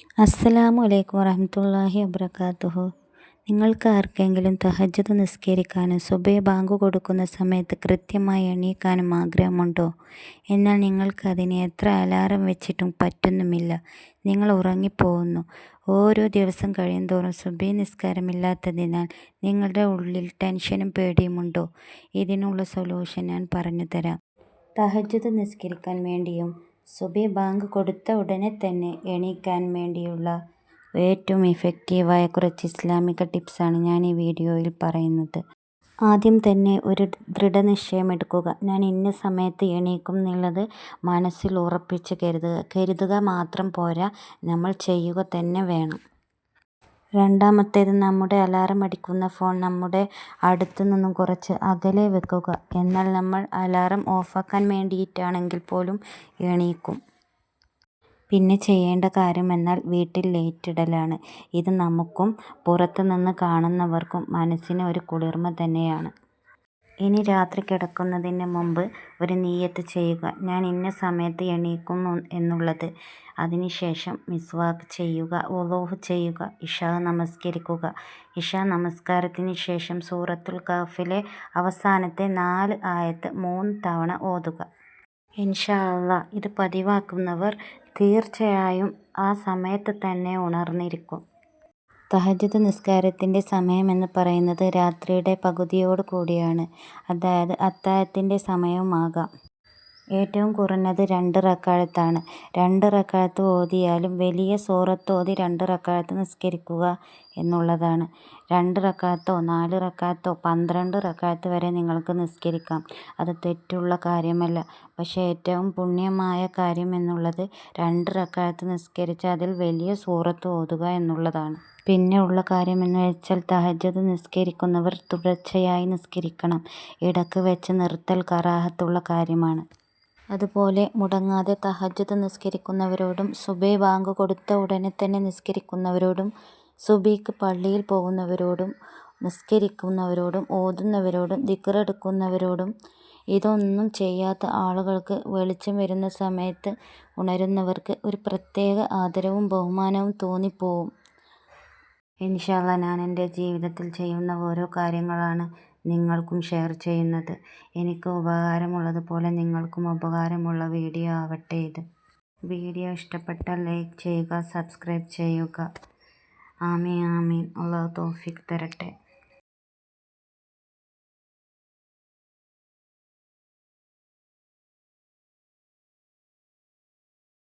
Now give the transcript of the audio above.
അസ്സലാമു അലൈക്കും വറഹമത്തല്ലാഹി വബർക്കാത്തുഹു നിങ്ങൾക്ക് ആർക്കെങ്കിലും തഹജ്ജുദ് നിസ്കരിക്കാനും സുബൈ ബാങ്ക് കൊടുക്കുന്ന സമയത്ത് കൃത്യമായി എണീക്കാനും ആഗ്രഹമുണ്ടോ? എന്നാൽ നിങ്ങൾക്കതിന് എത്ര അലാറം വെച്ചിട്ടും പറ്റുന്നുമില്ല. നിങ്ങൾ ഉറങ്ങിപ്പോകുന്നു. ഓരോ ദിവസം കഴിയുന്തോറും സുബൈ നിസ്കാരമില്ലാത്തതിനാൽ നിങ്ങളുടെ ഉള്ളിൽ ടെൻഷനും പേടിയുമുണ്ടോ? ഇതിനുള്ള സൊല്യൂഷൻ ഞാൻ പറഞ്ഞു തരാം. തഹജ്ജുദ് നിസ്കരിക്കാൻ വേണ്ടിയും സുബൈ ബാങ്ക് കൊടുത്ത ഉടനെ തന്നെ എണീക്കാൻ വേണ്ടിയുള്ള ഏറ്റവും ഇഫക്റ്റീവായ കുറച്ച് ഇസ്ലാമിക ടിപ്സാണ് ഞാൻ ഈ വീഡിയോയിൽ പറയുന്നത്. ആദ്യം തന്നെ ഒരു ദൃഢനിശ്ചയം എടുക്കുക ഞാൻ ഇന്ന സമയത്ത് എണീക്കും എന്നുള്ളത് മനസ്സിൽ ഉറപ്പിച്ച് കരുതുക. കരുതുക മാത്രം പോരാ. നമ്മൾ ചെയ്യുക തന്നെ വേണം. രണ്ടാമത്തേത് നമ്മുടെ അലാറം അടിക്കുന്ന ഫോൺ നമ്മുടെ അടുത്തു നിന്നും കുറച്ച് അകലെ വെക്കുക. എന്നാൽ നമ്മൾ അലാറം ഓഫാക്കാൻ വേണ്ടിയിട്ടാണെങ്കിൽ പോലും എണീക്കും. പിന്നെ ചെയ്യേണ്ട കാര്യം എന്നാൽ വീട്ടിൽ ലേറ്റിടലാണ്. ഇത് നമുക്കും പുറത്തു നിന്ന് കാണുന്നവർക്കും മനസ്സിന് ഒരു കുളിർമ തന്നെയാണ്. ഇനി രാത്രി കിടക്കുന്നതിന് മുമ്പ് ഒരു നീയത്ത് ചെയ്യുക. ഞാൻ ഇന്ന സമയത്ത് എണീക്കുന്നു എന്നുള്ളത്. അതിനുശേഷം മിസ്വാക്ക് ചെയ്യുക ഒലോഹ് ചെയ്യുക ഇഷാ നമസ്കരിക്കുക. ഇഷാ നമസ്കാരത്തിന് ശേഷം സൂറത്തുൽ കാഫിലെ അവസാനത്തെ നാല് ആയത്ത് മൂന്ന് തവണ ഓതുക. ഇൻഷാ ഇത് പതിവാക്കുന്നവർ തീർച്ചയായും ആ സമയത്ത് തന്നെ ഉണർന്നിരിക്കും. തഹജ്ജുദ് നിസ്കാരത്തിന്റെ സമയമെന്ന് പറയുന്നത് രാത്രിയുടെ പകുതിയോട് കൂടിയാണ്. അതായത് അത്താഴത്തിന്റെ സമയവുമാകാം. ഏറ്റവും കുറഞ്ഞത് രണ്ട് റക്കാഴത്താണ്. രണ്ട് റക്കാഴത്ത് ഓതിയാലും വലിയ സൂറത്ത് ഓതി രണ്ട് റക്കാഴത്ത് നിസ്കരിക്കുക എന്നുള്ളതാണ്. രണ്ട് റക്കാഴത്തോ നാല് റക്കാഴത്തോ പന്ത്രണ്ട് റക്കാഴത്ത് വരെ നിങ്ങൾക്ക് നിസ്കരിക്കാം. അത് തെറ്റുള്ള കാര്യമല്ല. പക്ഷേ ഏറ്റവും പുണ്യമായ കാര്യം എന്നുള്ളത് രണ്ട് റക്കാലത്ത് നിസ്കരിച്ച് അതിൽ വലിയ സൂറത്ത് ഓതുക എന്നുള്ളതാണ്. പിന്നെ ഉള്ള കാര്യമെന്ന് വെച്ചാൽ തഹജത് നിസ്കരിക്കുന്നവർ തുടർച്ചയായി നിസ്കരിക്കണം. ഇടയ്ക്ക് വെച്ച് നിർത്തൽ കറാഹത്തുള്ള കാര്യമാണ്. അതുപോലെ മുടങ്ങാതെ തഹജത് നിസ്കരിക്കുന്നവരോടും സുബൈ ബാങ്ക് കൊടുത്ത ഉടനെ തന്നെ നിസ്കരിക്കുന്നവരോടും സുബിക്ക് പള്ളിയിൽ പോകുന്നവരോടും നിസ്കരിക്കുന്നവരോടും ഓതുന്നവരോടും ദിക്റെടുക്കുന്നവരോടും ഇതൊന്നും ചെയ്യാത്ത ആളുകൾക്ക് വെളിച്ചം വരുന്ന സമയത്ത് ഉണരുന്നവർക്ക് ഒരു പ്രത്യേക ആദരവും ബഹുമാനവും തോന്നിപ്പോവും. ഇൻഷാല്ല ഞാൻ എന്റെ ജീവിതത്തിൽ ചെയ്യുന്ന ഓരോ കാര്യങ്ങളാണ് നിങ്ങൾക്കും ഷെയർ ചെയ്യുന്നത്. എനിക്ക് ഉപകാരമുള്ളതുപോലെ നിങ്ങൾക്കും ഉപകാരമുള്ള വീഡിയോ ആവട്ടെ ഇത്. വീഡിയോ ഇഷ്ടപ്പെട്ടാൽ ലൈക്ക് ചെയ്യുക സബ്സ്ക്രൈബ് ചെയ്യുക. ആമീൻ ആമീൻ. അള്ളാഹു തൗഫീഖ് തരട്ടെ.